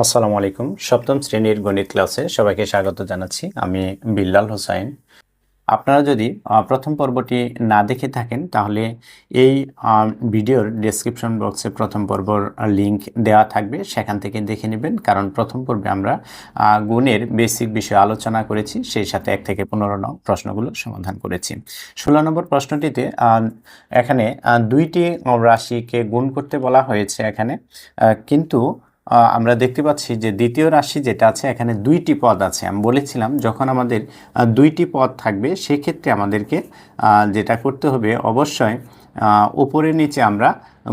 আসসালামু আলাইকুম। সপ্তম শ্রেণির গণিত ক্লাসে সবাইকে স্বাগত জানাচ্ছি। আমি বিল্লাল হোসাইন। আপনারা যদি প্রথম পর্বটি না দেখে থাকেন, তাহলে এই ভিডিওর ডেসক্রিপশন বক্সে প্রথম পর্বর লিংক দেওয়া থাকবে। সেখান থেকে দেখে নেবেন, কারণ প্রথম পর্বে আমরা গুণের বেসিক বিষয়ে আলোচনা করেছি। সেই সাথে এক থেকে পনেরো নং প্রশ্নগুলো সমাধান করেছি। ষোলো নম্বর প্রশ্নটিতে এখানে দুইটি রাশিকে গুণ করতে বলা হয়েছে এখানে। কিন্তু আমরা দেখতে পাচ্ছি যে দ্বিতীয় রাশি যেটা আছে, এখানে দুইটি পদ আছে। আমি বলেছিলাম যখন আমাদের দুইটি পদ থাকবে, সেক্ষেত্রে আমাদেরকে যেটা করতে হবে অবশ্যই উপরে নিচে আমরা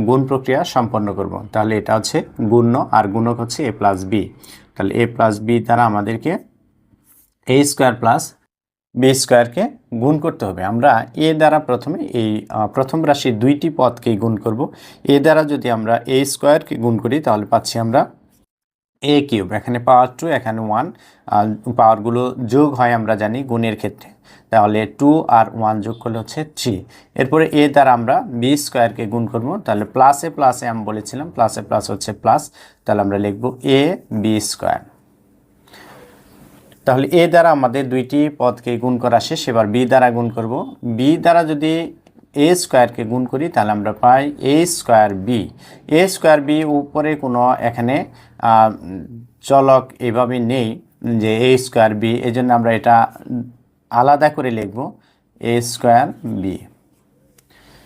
গুণ প্রক্রিয়া সম্পন্ন করব। তাহলে এটা হচ্ছে গুণ্য আর গুণক হচ্ছে এ প্লাস বি। তাহলে এ প্লাস বি দ্বারা আমাদেরকে এ স্কোয়ার প্লাস বি স্কোয়ারকে গুণ করতে হবে। আমরা এ দ্বারা প্রথমে এই প্রথম রাশির দুইটি পদকেই গুণ করব। এ দ্বারা যদি আমরা এ স্কোয়ারকে গুণ করি, তাহলে পাচ্ছি আমরা এ কিউব। এখানে পাওয়ার টু, এখানে ওয়ান পাওয়ারগুলো যোগ হয় আমরা জানি গুণের ক্ষেত্রে। তাহলে টু আর ওয়ান যোগ করলে হচ্ছে থ্রি। এরপরে এ দ্বারা আমরা বি স্কোয়ারকে গুণ করব। তাহলে প্লাসে প্লাসে আমি বলেছিলাম, প্লাসে প্লাস হচ্ছে প্লাস। তাহলে আমরা লিখব এ বি স্কোয়ার। তাহলে এ দ্বারা আমাদের দুইটি পদকে গুণ করা শেষ। এবার বি দ্বারা গুণ করব। বি দ্বারা যদি এ স্কোয়ারকে গুণ করি, তাহলে আমরা পাই a square b. A square b উপরে কোনো এখানে চলক এভাবে নেই যে এ স্কোয়ার বি। এই জন্য আমরা এটা আলাদা করে লিখব এ স্কোয়ার বি।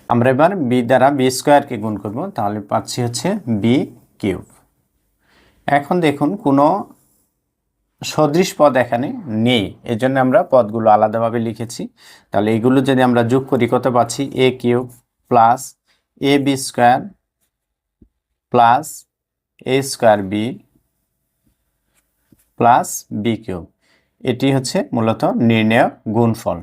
আমরা এবার বি দ্বারা বি স্কোয়ারকে গুণ করব। তাহলে পাচ্ছি হচ্ছে বি কিউব। এখন দেখুন কোনো সদৃশ পদ এখানে নেই। এই জন্য আমরা পদগুলো আলাদাভাবে লিখেছি। তাহলে এগুলো যদি আমরা যোগ করি, কত পাচ্ছি? A cube plus a b square plus a square b plus b cube. এটি হচ্ছে মূলত নির্ণয় গুণফল।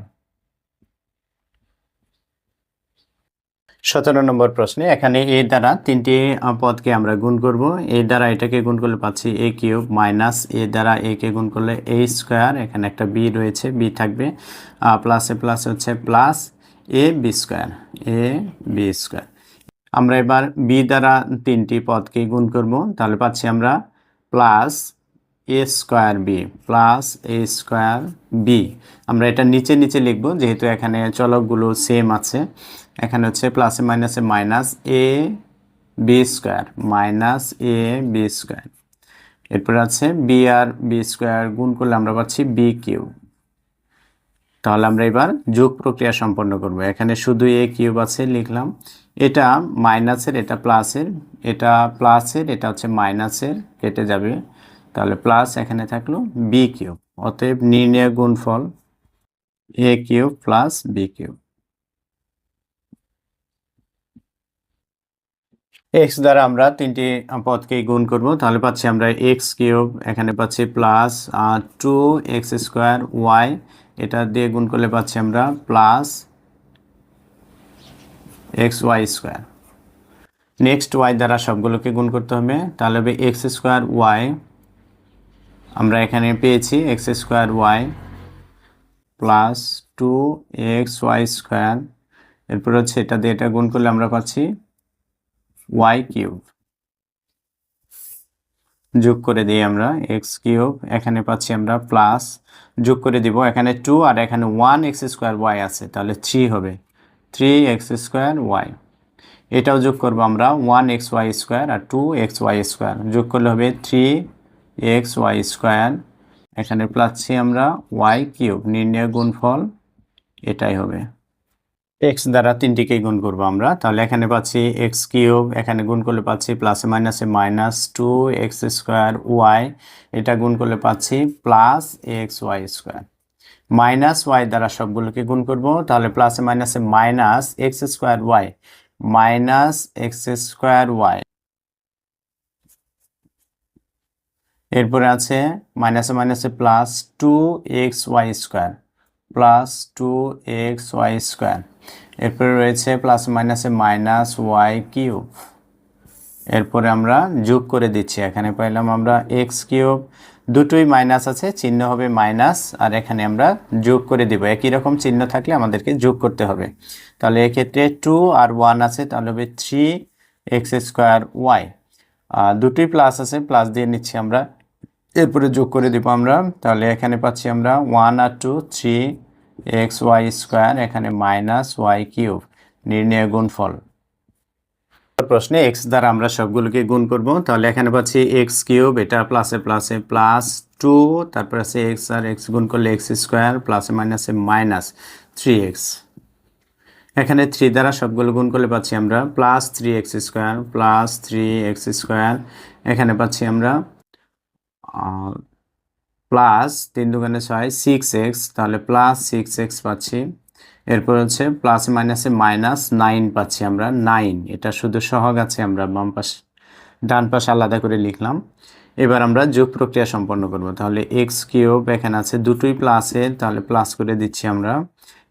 সতেরো নম্বর প্রশ্নে, এখানে এ দ্বারা তিনটি পদকে আমরা গুণ করব। এ দ্বারা এটাকে গুণ করলে পাচ্ছি এ কিউব মাইনাস এ দ্বারা এ কে গুণ করলে এ স্কোয়ার। এখানে একটা বি রয়েছে, বি থাকবে। প্লাসে প্লাস হচ্ছে plus a b square, a b square. আমরা এবার বি দ্বারা তিনটি পদকে গুণ করব। তাহলে পাচ্ছি আমরা plus a square b, plus a square b. আমরা এটা নিচে নিচে লিখব, যেহেতু এখানে চলকগুলো সেম আছে। এখানে হচ্ছে প্লাসে মাইনাসে minus a b square minus a b square এরপর আছে বি আর বি স্কোয়ার গুণ করলে আমরা পাচ্ছি বি কিউ তাহলে আমরা এবার যোগ প্রক্রিয়া সম্পন্ন করব। এখানে শুধু এ কিউব আছে লিখলাম। এটা মাইনাসের এটা প্লাসের এটা প্লাসের এটা হচ্ছে মাইনাসের কেটে যাবে। তাহলে প্লাস এখানে থাকল বি কিউব অতএব নির্ণয় গুণফল a cube plus b cube x দ্বারা আমরা তিনটি পদকে গুণ করব। তাহলে পাচ্ছি আমরা এক্স কিউব, এখানে পাচ্ছি plus two x square y এটা দিয়ে গুণ করলে পাচ্ছি আমরা plus x y square next y দ্বারা সবগুলোকে গুণ করতে হবে। তাহলে হবে এক্স স্কোয়ার ওয়াই আমরা এখানে পেয়েছি x square y plus two x y square এরপর হচ্ছে এটা দিয়ে এটা গুণ করলে আমরা পাচ্ছি ওয়াই কিউব যোগ করে দিই আমরা এক্স কিউব এখানে পাচ্ছি আমরা প্লাস যোগ করে দিব এখানে টু আর এখানে ওয়ান এক্স স্কোয়ার ওয়াই আছে, তাহলে থ্রি হবে থ্রি এক্স স্কোয়ার ওয়াই এটাও যোগ করব আমরা ওয়ান এক্স ওয়াই স্কোয়ার আর টু এক্স ওয়াই স্কোয়ার যোগ করলে হবে থ্রি এক্স ওয়াই স্কোয়ার এখানে পাচ্ছি আমরা ওয়াই কিউব নির্ণয় গুণফল এটাই হবে। এক্স দ্বারা তিনটিকেই গুণ করব আমরা। তাহলে এখানে পাচ্ছি এক্স কিউব, এখানে গুণ করলে পাচ্ছি প্লাসে মাইনাসে minus two x square y এটা গুণ করলে পাচ্ছি plus x y square minus y দ্বারা সবগুলোকে গুণ করব, তাহলে প্লাসে মাইনাসে minus x square y minus x square y এরপরে আছে মাইনাসে মাইনাসে plus two x y square plus two x y square এরপরে রয়েছে প্লাস মাইনাসে মাইনাস ওয়াই কিউব এরপরে আমরা যোগ করে দিচ্ছি। এখানে পাইলাম আমরা এক্স কিউব দুটোই মাইনাস আছে, চিহ্ন হবে মাইনাস আর এখানে আমরা যোগ করে দিব। একই রকম চিহ্ন থাকলে আমাদেরকে যোগ করতে হবে। তাহলে এক্ষেত্রে টু আর ওয়ান আছে, তাহলে হবে থ্রি এক্স স্কোয়ার ওয়াই দুটোই প্লাস আছে প্লাস দিয়ে নিচ্ছি আমরা। এরপরে যোগ করে দিব আমরা। তাহলে এখানে পাচ্ছি আমরা ওয়ান আর two three x y square এখানে মাইনাস ওয়াই কিউব, নির্ণয় গুণফল। প্রশ্নে এক্স দ্বারা আমরা সবগুলোকে গুণ করব। তাহলে এখানে পাচ্ছি এক্স কিউব, এটা প্লাসে প্লাসে প্লাস টু তারপর আছে এক্স আর এক্স গুণ করলে এক্স স্কোয়ার প্লাসে মাইনাসে মাইনাস থ্রি এক্স এখানে থ্রি দ্বারা সবগুলো গুণ করলে পাচ্ছি আমরা plus three x square plus three x square. এখানে পাচ্ছি আমরা প্লাস তিন দুগুণে ছয় সিক্স এক্স তাহলে প্লাস সিক্স এক্স পাচ্ছি। এরপর হচ্ছে প্লাস মাইনাসে মাইনাস নাইন পাচ্ছি আমরা নাইন এটা শুধু সহগ আছে আমরা, বাম পাশ, ডান পাশে আলাদা করে লিখলাম। এবার আমরা যোগ প্রক্রিয়া সম্পন্ন করব। তাহলে এক্স কিউব এখানে আছে দুটোই প্লাসে তাহলে প্লাস করে দিচ্ছি আমরা।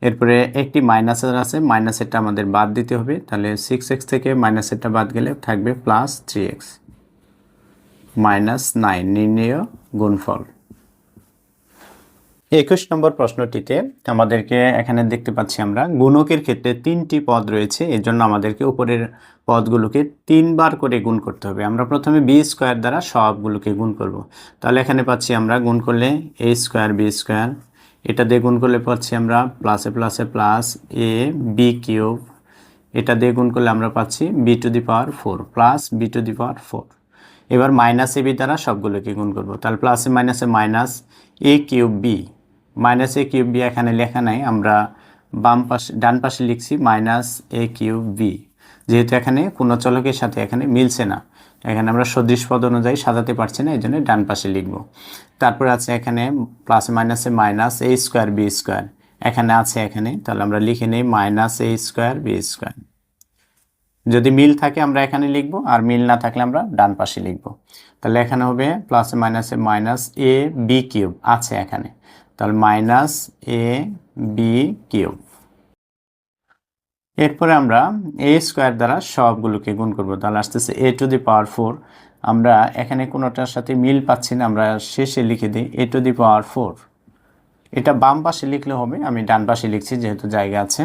এরপরে একটি মাইনাসের আছে মাইনাসেরটা আমাদের বাদ দিতে হবে। তাহলে সিক্স এক্স থেকে মাইনাসেরটা বাদ গেলে থাকবে plus three x minus nine নির্ণয়, গুণফল। একুশ নম্বর প্রশ্নটিতে আমাদেরকে এখানে দেখতে পাচ্ছি আমরা, গুণকের ক্ষেত্রে তিনটি পদ রয়েছে এর জন্য আমাদেরকে উপরের পদগুলোকে তিনবার করে গুণ করতে হবে। আমরা প্রথমে বি স্কোয়ার দ্বারা সবগুলোকে গুণ করব। তাহলে এখানে পাচ্ছি আমরা গুণ করলে এ স্কোয়ার বি স্কোয়ার, এটা দিয়ে গুণ করলে পাচ্ছি আমরা প্লাসে প্লাসে প্লাস এ বি কিউব, এটা দিয়ে গুণ করলে আমরা পাচ্ছি b to the power four, plus b to the power four. এবার মাইনাস এ বি দ্বারা সবগুলোকে গুণ করব। তাহলে প্লাসে মাইনাসে minus a cube b minus a cube b এখানে লেখা নাই, আমরা বাম পাশে, ডান পাশে লিখছি মাইনাস এ কিউব বি। যেহেতু এখানে কোনো চলকের সাথে এখানে মিলছে না, এখানে আমরা সদৃশ পদ অনুযায়ী সাজাতে পারছি না এই জন্য ডান পাশে লিখব। তারপর আছে এখানে প্লাস মাইনাসে minus a square b square এখানে আছে এখানে, তাহলে আমরা লিখে নিই minus a square b square যদি মিল থাকে আমরা এখানে লিখব, আর মিল না থাকলে আমরা ডান পাশে লিখব। তাহলে এখানে হবে প্লাসে মাইনাসে মাইনাস এ বি কিউব আছে এখানে। তাহলে মাইনাস এ বি কিউব। এরপরে আমরা এ স্কোয়ার দ্বারা সবগুলোকে গুণ করব। তাহলে আসতেছে এ টু দি পাওয়ার ফোর। আমরা এখানে কোনোটার সাথে মিল পাচ্ছি না, আমরা শেষে লিখে দিই এ টু দি পাওয়ার ফোর। এটা বাম পাশে লিখলে হবে, আমি ডান পাশে লিখছি যেহেতু জায়গা আছে।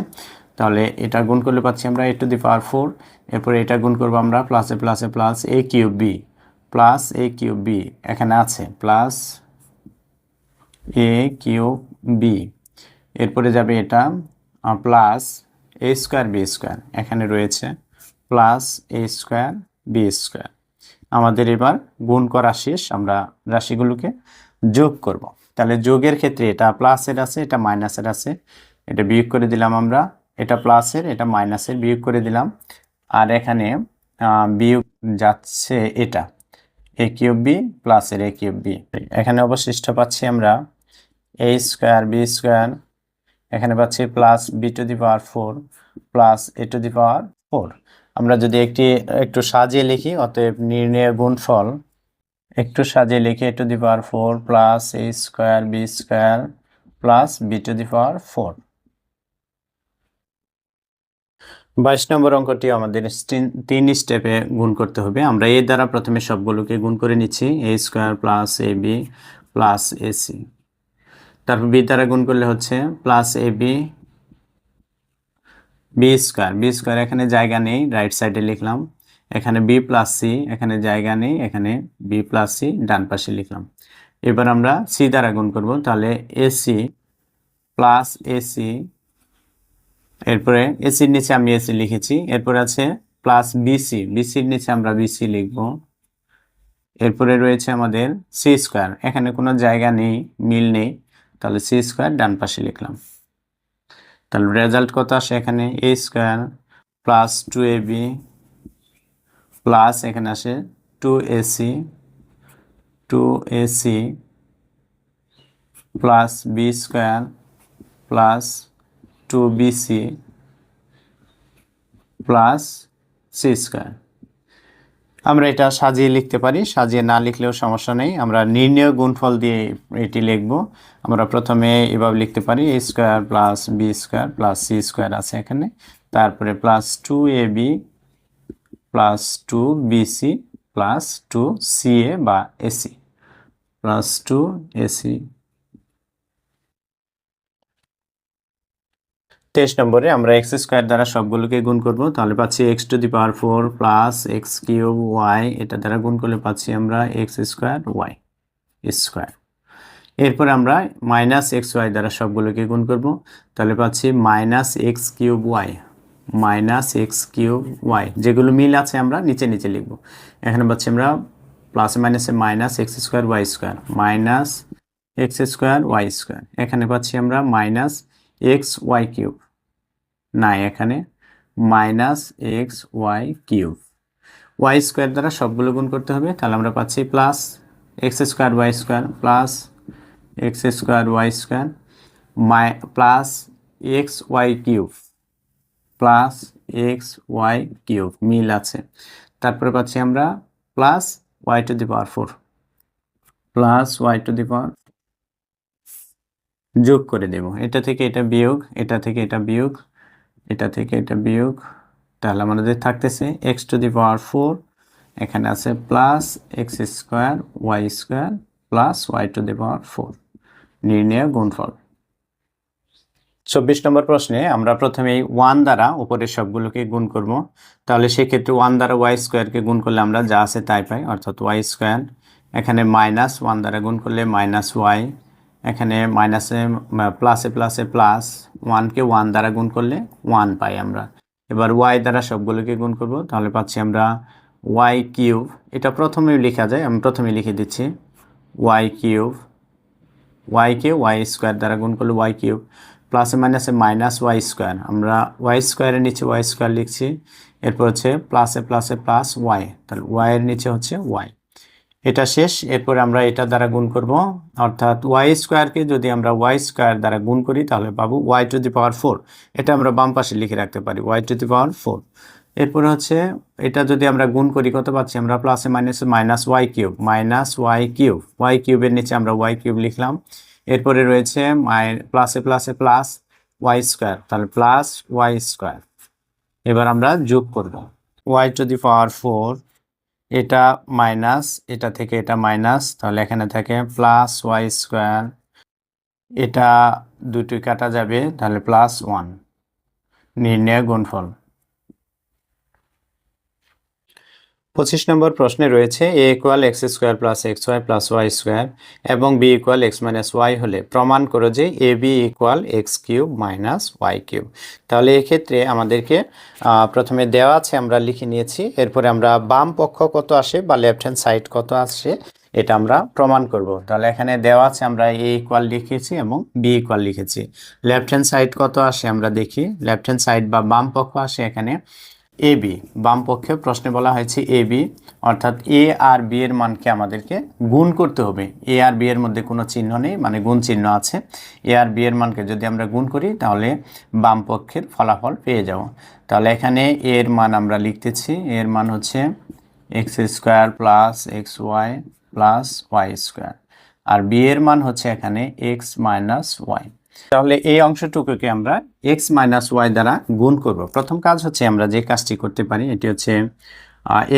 তাহলে এটা গুণ করলে পাচ্ছি আমরা A to the power four. এরপরে এটা গুণ করব আমরা প্লাসে প্লাসে plus a cube b, plus a cube b এখানে আছে, প্লাস এ কিউব বি এরপরে যাবে এটা plus a square b square এখানে রয়েছে plus a square b square আমাদের এবার গুণ করা শেষ, আমরা রাশিগুলোকে যোগ করব। তাহলে যোগের ক্ষেত্রে এটা প্লাসের আছে, এটা মাইনাসের আছে। এটা বিয়োগ করে দিলাম আমরা, এটা প্লাসের এটা মাইনাসের বিয়োগ করে দিলাম। আর এখানে বিয়োগ যাচ্ছে এটা। এ কিউব বি প্লাসের এ কিউব বি এখানে অবশিষ্ট পাচ্ছি আমরা এ স্কোয়ার বি স্কোয়ার এখানে পাচ্ছি plus b to the power four plus a to the power four আমরা যদি একটি, একটু সাজিয়ে লিখি, অতএব নির্ণয় গুণফল একটু সাজিয়ে লিখি a to the power four plus a square b square plus b to the power four বাইশ নম্বর অঙ্কটি আমাদের তিন স্টেপে গুণ করতে হবে। আমরা এ দ্বারা প্রথমে সবগুলোকে গুণ করে নিচ্ছি a square plus a b plus a c তারপর বি দ্বারা গুণ করলে হচ্ছে plus a b b square b square এখানে জায়গা নেই রাইট সাইডে লিখলাম। এখানে বি প্লাস সি এখানে জায়গা নেই, এখানে বি প্লাস সি ডান পাশে লিখলাম। এবার আমরা সি দ্বারা গুণ করব, তাহলে এসি প্লাস এসি এরপরে এসির নিচে আমি এসি লিখেছি। এরপরে আছে প্লাস বিসি বিসির নিচে আমরা বিসি লিখব। এরপরে রয়েছে আমাদের সি স্কোয়ার এখানে কোনো জায়গা নেই, মিল নেই। তাহলে সি স্কোয়ার ডান পাশে লিখলাম। তাহলে রেজাল্ট কত আসে এখানে? A square plus two a b plus এখানে আসে two a c two a c plus b square plus two b c plus c square. আমরা এটা সাজিয়ে লিখতে পারি। সাজিয়ে না লিখলেও সমস্যা নেই। আমরা নির্ণয় গুণফল দিয়ে এটি লিখব। আমরা প্রথমে এভাবে লিখতে পারি a square plus b square plus c square আছে এখানে। তারপরে plus two a b plus two b c plus two c a বা এসি প্লাস টু এসি তেইশ নম্বরে আমরা এক্স স্কোয়ার দ্বারা সবগুলোকে গুণ করব, তাহলে পাচ্ছি x to the power four plus x cube y এটা দ্বারা গুণ করলে পাচ্ছি আমরা এক্স স্কোয়ার ওয়াই স্কোয়ার এরপর আমরা মাইনাস এক্স ওয়াই দ্বারা সবগুলোকে গুণ করব। তাহলে পাচ্ছি minus x cube y minus x cube y যেগুলো মিল আছে আমরা নিচে নিচে লিখব। এখানে পাচ্ছি আমরা প্লাস মাইনাসে minus x square y square minus x square y square এখানে পাচ্ছি আমরা মাইনাস এক্স ওয়াই কিউব নাই এখানে minus x y cube y square দ্বারা সবগুলো গুণ করতে হবে। তাহলে আমরা পাচ্ছি plus x square y square plus x square y square মাই plus x y cube, plus x y cube মিল আছে। তারপরে পাচ্ছি আমরা plus y to the power four, plus y to the power যোগ করে দেব। এটা থেকে এটা বিয়োগ, এটা থেকে এটা বিয়োগ, এটা থেকে এটা বিয়োগ, তাহলে আমাদের থাকতেছে x to the power four, এখানে আছে plus x square y square plus y to the power four. নির্ণয় গুণফল। চব্বিশ নম্বর প্রশ্নে আমরা প্রথমে ওয়ান দ্বারা উপরের সবগুলোকে গুণ করব। তাহলে সেক্ষেত্রে ওয়ান দ্বারা ওয়াই স্কোয়ারকে গুণ করলে আমরা যা আছে তাই পাই, অর্থাৎ ওয়াই স্কোয়ার এখানে মাইনাস ওয়ান দ্বারা গুণ করলে মাইনাস ওয়াই এখানে মাইনাসে প্লাসে প্লাসে প্লাস ওয়ানকে ওয়ান দ্বারা গুণ করলে ওয়ান পাই আমরা। এবার ওয়াই দ্বারা সবগুলোকে গুণ করব, তাহলে পাচ্ছি আমরা ওয়াই কিউব এটা প্রথমেই লেখা যায়, আমি প্রথমে লিখে দিচ্ছি। ওয়াই কিউব ওয়াইকে ওয়াই স্কোয়ার দ্বারা গুণ করলে ওয়াই কিউব প্লাসে মাইনাসে মাইনাস ওয়াই স্কোয়ার আমরা ওয়াই স্কোয়ারের নিচে ওয়াই স্কোয়ার লিখছি, এরপর হচ্ছে প্লাসে প্লাসে প্লাস ওয়াই তাহলে ওয়াইয়ের নিচে হচ্ছে ওয়াই এটা শেষ, এরপর আমরা এটা দ্বারা গুণ করব, অর্থাৎ ওয়াই স্কোয়ারকে যদি আমরা ওয়াই স্কোয়ার দ্বারা গুণ করি, তাহলে পাবো y to the power four এটা আমরা বাম পাশে লিখে রাখতে পারি y to the power four এরপরে হচ্ছে এটা যদি আমরা গুণ করি, কত পাচ্ছি আমরা? প্লাসে মাইনাসে minus y cube minus y cube y কিউবের নিচে আমরা ওয়াই কিউব লিখলাম। এরপরে রয়েছে মাই প্লাসে প্লাসে প্লাস ওয়াই স্কোয়ার তাহলে প্লাস ওয়াই স্কোয়ার এবার আমরা যোগ করব। Y to the power four এটা মাইনাস এটা থেকে এটা মাইনাস তাহলে এখানে থাকে প্লাস ওয়াই স্কোয়ার এটা দুটি কাটা যাবে, তাহলে প্লাস ওয়ান নির্ণয় গুণফল। পঁচিশ নম্বর প্রশ্নে রয়েছে a equal x square plus x y plus y square এবং b equal x minus y হলে প্রমাণ করো যে a b equal x cube minus y cube তাহলে এক্ষেত্রে আমাদেরকে প্রথমে দেওয়া আছে, আমরা লিখে নিয়েছি। এরপরে আমরা বাম পক্ষ কত আসে বা লেফট হ্যান্ড সাইড কত আসে, এটা আমরা প্রমাণ করব। তাহলে এখানে দেওয়া আছে, আমরা এ ইকুয়াল লিখেছি এবং বি ইকুয়াল লিখেছি। লেফট হ্যান্ড সাইড কত আসে, আমরা দেখি। লেফট হ্যান্ড সাইড বা বাম পক্ষ আসে এখানে এ বি বাম পক্ষে প্রশ্নে বলা হয়েছে এ বি অর্থাৎ এ আর বি এর মানকে আমাদেরকে গুণ করতে হবে। এ আর বি এর মধ্যে কোনো চিহ্ন নেই মানে গুণ চিহ্ন আছে। এ আর বি এর মানকে যদি আমরা গুণ করি, তাহলে বাম পক্ষের ফলাফল পেয়ে যাব। তাহলে এখানে এর মান আমরা লিখতেছি। এর মান হচ্ছে x square plus x y plus y square. আর বি এর মান হচ্ছে এখানে এক্স মাইনাস ওয়াই তাহলে এই অংশটুকুকে আমরা এক্স মাইনাস ওয়াই দ্বারা গুণ করব। প্রথম কাজ হচ্ছে আমরা যে কাজটি করতে পারি, এটি হচ্ছে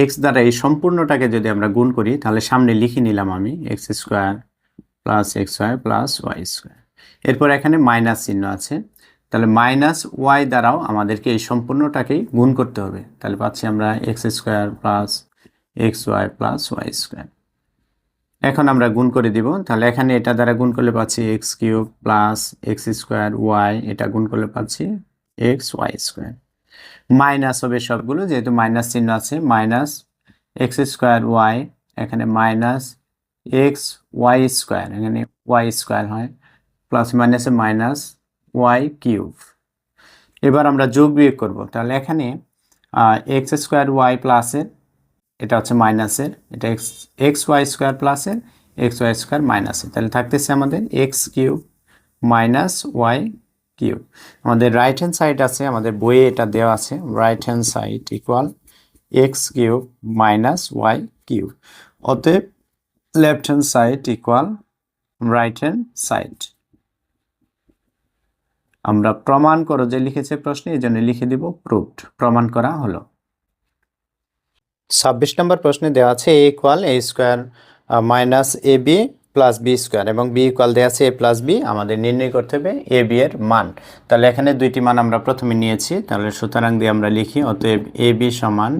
এক্স দ্বারা এই সম্পূর্ণটাকে যদি আমরা গুণ করি, তাহলে সামনে লিখে নিলাম আমি x square plus x y plus y square এরপর এখানে মাইনাস চিহ্ন আছে। তাহলে মাইনাস ওয়াই দ্বারাও আমাদেরকে এই সম্পূর্ণটাকেই গুণ করতে হবে। তাহলে পাচ্ছি আমরা x square plus x y plus y square এখন আমরা গুণ করে দিব। তাহলে এখানে এটা দ্বারা গুণ করলে পাচ্ছি x cube plus x square y এটা গুণ করলে পাচ্ছি এক্স ওয়াই স্কোয়ার। মাইনাস হবে সবগুলো, যেহেতু মাইনাস চিহ্ন আছে, মাইনাস এক্স স্কোয়ার ওয়াই এখানে মাইনাস এক্স ওয়াই স্কোয়ার, এখানে ওয়াই স্কোয়ার হয়, প্লাস মাইনাসে মাইনাস ওয়াই কিউব। এবার আমরা যোগ বিয়োগ করব। তাহলে এখানে এক্স স্কোয়ার ওয়াই প্লাসের এটা হচ্ছে মাইনাসের এটা এক্স এক্স ওয়াই স্কোয়ার প্লাসের এক্স ওয়াই স্কোয়ার মাইনাসের তাহলে থাকতেছে আমাদের x cube minus y cube আমাদের রাইট হ্যান্ড সাইড আছে, আমাদের বইয়ে এটা দেওয়া আছে right hand side equal x cube minus y cube অতএব left hand side equal right hand side আমরা প্রমাণ করো যে লিখেছে প্রশ্নে, এই জন্য লিখে দিব প্রুভড প্রমাণ করা হলো। ছাব্বিশ নম্বর প্রশ্নে দেওয়া আছে a equal a square minus a b plus b square এবং বি ইকুয়াল দেওয়া আছে এ প্লাস বি আমাদের নির্ণয় করতে হবে এ বি এর মান। তাহলে এখানে দুইটি মান আমরা প্রথমে নিয়েছি, তাহলে সুতরাং দিয়ে আমরা লিখি, অতএব এ বি সমান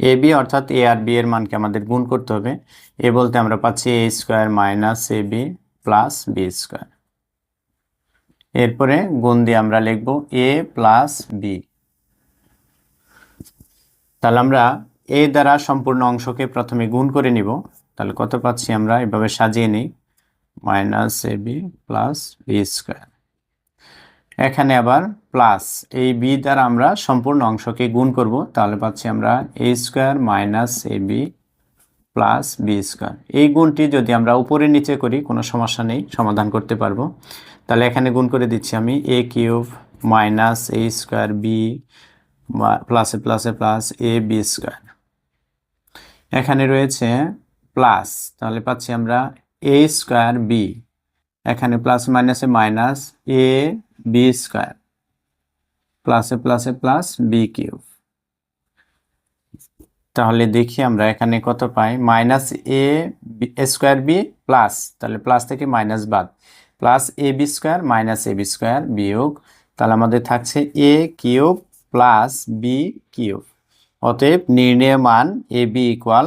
এ বি অর্থাৎ এ আর বি এর মানকে আমাদের গুণ করতে হবে। এ বলতে আমরা পাচ্ছি a square minus a b plus b square এরপরে গুণ দিয়ে আমরা লিখব এ প্লাস বি তাহলে আমরা এ দ্বারা সম্পূর্ণ অংশকে প্রথমে গুণ করে নিব। তাহলে কত পাচ্ছি আমরা? এভাবে সাজিয়ে নিই। Minus a b plus b square. এখানে আবার প্লাস এই বি দ্বারা আমরা সম্পূর্ণ অংশকে গুণ করব। তাহলে পাচ্ছি আমরা A square minus A B plus B square. এই গুণটি যদি আমরা উপরে নিচে করি, কোনো সমস্যা নেই, সমাধান করতে পারব। তাহলে এখানে গুণ করে দিচ্ছি আমি A cube minus A square B প্লাসে প্লাসে প্লাস এ বি স্কোয়ার এখানে রয়েছে প্লাস তাহলে পাচ্ছি আমরা এ স্কোয়ার বি এখানে প্লাস মাইনাসে মাইনাস এ বি স্কোয়ার প্লাসে প্লাসে প্লাস বি কিউব তাহলে দেখি আমরা এখানে কত পাই? Minus A square B plus তাহলে প্লাস থেকে মাইনাস বাদ। Plus A B square minus A B square বিয়োগ, তাহলে আমাদের থাকছে A cube plus B cube. অতএব নির্ণয় মান A B equal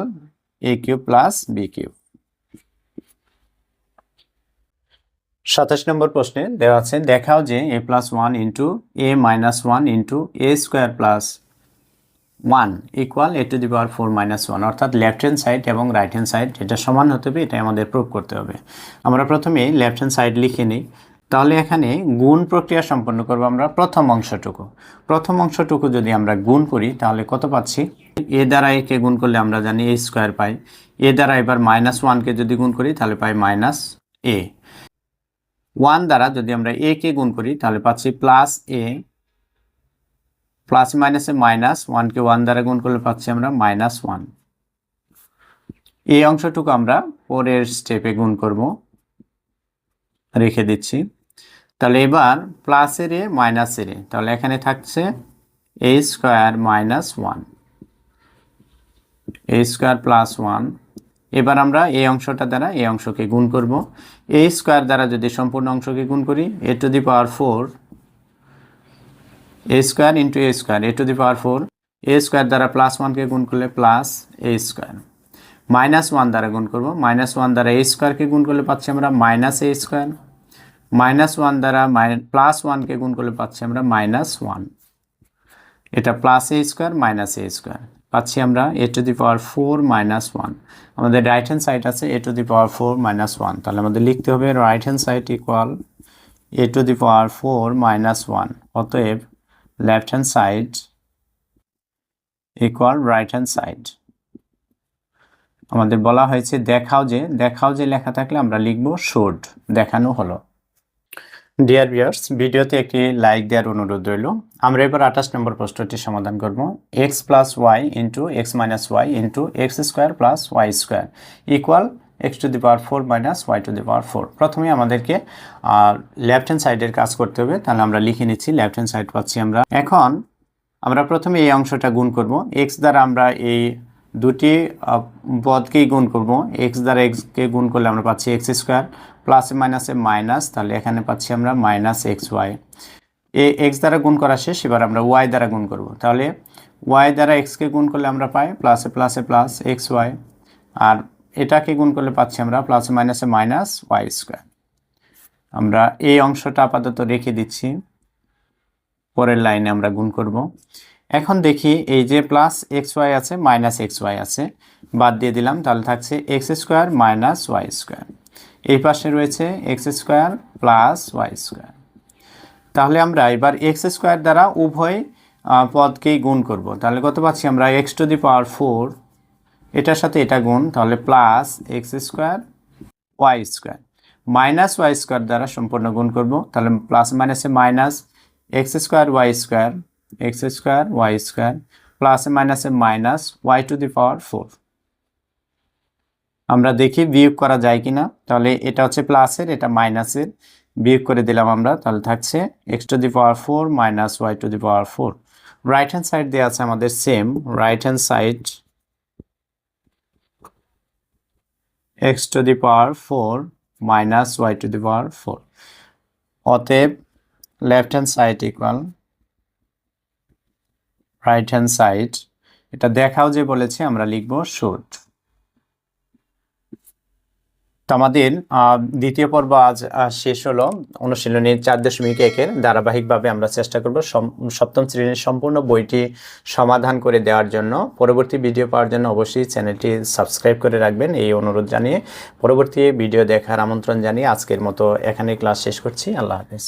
A cube plus B cube. সাতাশ নম্বর প্রশ্নে দেওয়া আছে, দেখাও যে A plus one into A minus one into A square plus one equal A to the power four minus one অর্থাৎ লেফট হ্যান্ড সাইড এবং right hand side এটা সমান হতে হবে এটা আমাদের প্রুভ করতে হবে। আমরা প্রথমে লেফট হ্যান্ড সাইড লিখে নিই। তাহলে এখানে গুণ প্রক্রিয়া সম্পন্ন করব আমরা প্রথম অংশটুকু। প্রথম অংশটুকু যদি আমরা গুণ করি, তাহলে কত পাচ্ছি? এ দ্বারা একে গুণ করলে আমরা জানি এ স্কোয়ার পাই। এ দ্বারা এবার মাইনাস ওয়ানকে যদি গুণ করি, তাহলে পাই মাইনাস এ ওয়ান দ্বারা যদি আমরা এ কে গুণ করি, তাহলে পাচ্ছি প্লাস এ প্লাস মাইনাসে মাইনাস ওয়ানকে ওয়ান দ্বারা গুণ করলে পাচ্ছি আমরা মাইনাস ওয়ান এই অংশটুকু আমরা পরের স্টেপে গুণ করব। রেখে দিচ্ছি। তাহলে এবার প্লাসের এ মাইনাসের এ, তাহলে এখানে থাকছে A square minus one A square plus one এবার আমরা এই অংশটা দ্বারা এই অংশকে গুণ করব। এ স্কোয়ার দ্বারা যদি সম্পূর্ণ অংশকে গুণ করি A to the power four A square into A square A to the power four A square দ্বারা প্লাস ওয়ানকে গুণ করলে plus A square minus one দ্বারা গুণ করব। মাইনাস ওয়ান দ্বারা এ স্কোয়ারকে গুণ করলে পাচ্ছি আমরা minus A square minus one দ্বারা প্লাস ওয়ানকে গুণ করলে পাচ্ছি আমরা মাইনাস ওয়ান এটা plus A square minus A square পাচ্ছি আমরা A to the power four minus one আমাদের রাইট হ্যান্ড সাইড আছে A to the power four minus one তাহলে আমাদের লিখতে হবে right hand side equal A to the power four minus one অতএব left hand side equal right hand side আমাদের বলা হয়েছে দেখাও যে দেখাও যে লেখা থাকলে আমরা লিখব শোড দেখানো হলো। ডিয়ার ভিউয়ার্স ভিডিওতে একটি লাইক দেওয়ার অনুরোধ রইল। আমরা এবার আঠাশ নম্বর প্রশ্নটি সমাধান করব। X plus Y into X minus Y into X square plus Y square equal X to the power four minus Y to the power four প্রথমে আমাদেরকে লেফট হ্যান্ড সাইডের কাজ করতে হবে, তাহলে আমরা লিখে নিচ্ছি লেফট হ্যান্ড সাইড পাচ্ছি আমরা। এখন আমরা প্রথমে এই অংশটা গুণ করব। এক্স দ্বারা আমরা এই দুটি পদকেই গুণ করব। এক্স দ্বারা এক্সকে গুণ করলে আমরা পাচ্ছি এক্স স্কোয়ার প্লাসে মাইনাসে মাইনাস তাহলে এখানে পাচ্ছি আমরা মাইনাস এক্স ওয়াই এ এক্স দ্বারা গুণ করা শেষ, এবার আমরা ওয়াই দ্বারা গুণ করব। তাহলে ওয়াই দ্বারা এক্সকে গুণ করলে আমরা পাই প্লাসে প্লাসে প্লাস এক্স ওয়াই আর এটাকে গুণ করলে পাচ্ছি আমরা প্লাসে মাইনাসে মাইনাস ওয়াই স্কোয়ার আমরা এই অংশটা আপাতত রেখে দিচ্ছি, পরের লাইনে আমরা গুণ করব। এখন দেখি এই যে প্লাস এক্স ওয়াই আছে মাইনাস এক্স ওয়াই আছে, বাদ দিয়ে দিলাম, তাহলে থাকছে X square minus Y square এই পাশে রয়েছে X square plus Y square তাহলে আমরা এবার এক্স স্কোয়ার দ্বারা উভয় পদকেই গুণ করব। তাহলে কত পাচ্ছি আমরা? X to the power four এটার সাথে এটা গুণ, তাহলে plus X square Y square minus Y square দ্বারা সম্পূর্ণ গুণ করব, তাহলে প্লাস মাইনাসে minus X square Y square X square Y square প্লাসে মাইনাসে minus Y to the power four আমরা দেখি বিয়োগ করা যায় কিনা। তাহলে এটা হচ্ছে প্লাসের এটা মাইনাসের বিয়োগ করে দিলাম আমরা, তাহলে থাকছে X to the power four minus Y to the power four right hand side দেওয়া আছে আমাদের same right hand side X to the power four minus Y to the power four অতএব left hand side equal right hand side এটা দেখাও যে বলেছে, আমরা লিখব শুড তো আমাদের দ্বিতীয় পর্ব আজ শেষ হলো। অনুশীলনী চার দশমিক একের ধারাবাহিকভাবে আমরা চেষ্টা করব সপ্তম শ্রেণির সম্পূর্ণ বইটি সমাধান করে দেওয়ার জন্য। পরবর্তী ভিডিও পাওয়ার জন্য অবশ্যই চ্যানেলটি সাবস্ক্রাইব করে রাখবেন। এই অনুরোধ জানিয়ে পরবর্তী ভিডিও দেখার আমন্ত্রণ জানিয়ে আজকের মতো এখানে ক্লাস শেষ করছি। আল্লাহ হাফেজ।